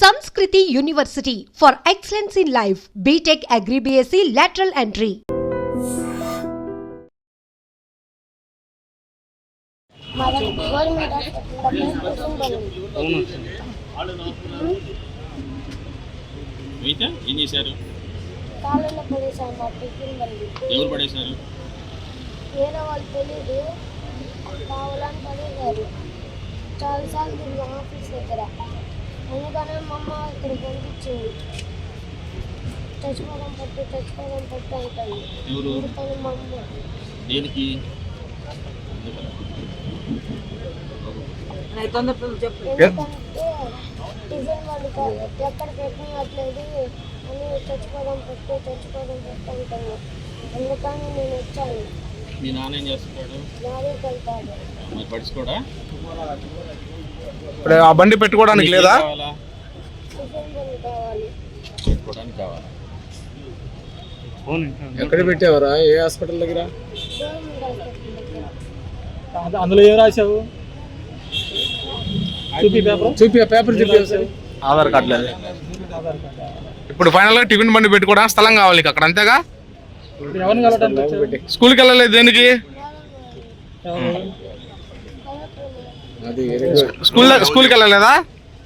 Sanskriti University for excellence in life. BTech Agri BSc lateral entry. మన government హాస్పిటల్లో treatment ఉంది అవును అయితే ఏం చేశారు ఎవరు పడేశారు? వేరే వాళ్ళు తెలియదు కావాలని పడేశారు. చాలాసార్లు తిరిగి ఆఫీస్ దగ్గర. మా అమ్మ. ఇక్కడ పంపించింది చచ్చిపోవడం పట్టు చచ్చిపోవడం పట్టు అంటాను ఎవరు? అందుకని మా అమ్మ. దేనికి? ఎందుకంటే టిఫిన్ ఎక్కడ పెట్టినట్లేదు అని పట్టు పట్టు అందుకని నేను వచ్చాను. మీ నాన్న ఏం చేస్తున్నాడు? లారీకి వెళ్తాడు మరి పడుచుకోడా? ఇప్పుడు ఆ బండి పెట్టుకోవడానికి లేదా? కావాలి? కావాలా? ఎక్కడ పెట్టావరా? ఏ హాస్పిటల్ దగ్గర? అందులో ఏం రాశావు? చూపి పేపర్. చూపి ఆ పేపర్ చూపి ఒకసారి. ఆధార్ కార్డు లేదు. ఇప్పుడు ఫైనల్గా టిఫిన్ బండి పెట్టుకోవడానికి స్థలం కావాలి నీకు అక్కడ అంతేగా? స్కూల్కి వెళ్ళలేదు దేనికి ఎవరు? అది వెరీ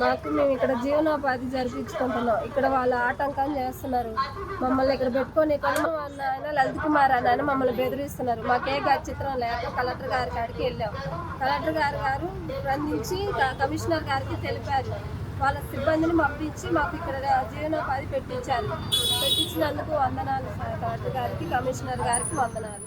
మాకు మేము ఇక్కడ జీవనోపాధి జరిపించుకుంటున్నాం. ఇక్కడ వాళ్ళు ఆటంకం చేస్తున్నారు. మమ్మల్ని ఇక్కడ పెట్టుకొని కనుమ అన్న ఆయన లలిత్ కుమార్ అన్న ఆయన మమ్మల్ని బెదిరిస్తున్నారు. మాకే చిత్రం లేక కలెక్టర్ గారి కాడికి వెళ్ళాం. కలెక్టర్ గారు గారు స్పందించి కమిషనర్ గారికి తెలిపారు. వాళ్ళ సిబ్బందిని పంపించి మాకు ఇక్కడ జీవనోపాధి పెట్టించారు. పెట్టించినందుకు వందనాలు సార్. కలెక్టర్ గారికి కమిషనర్ గారికి వందనాలు.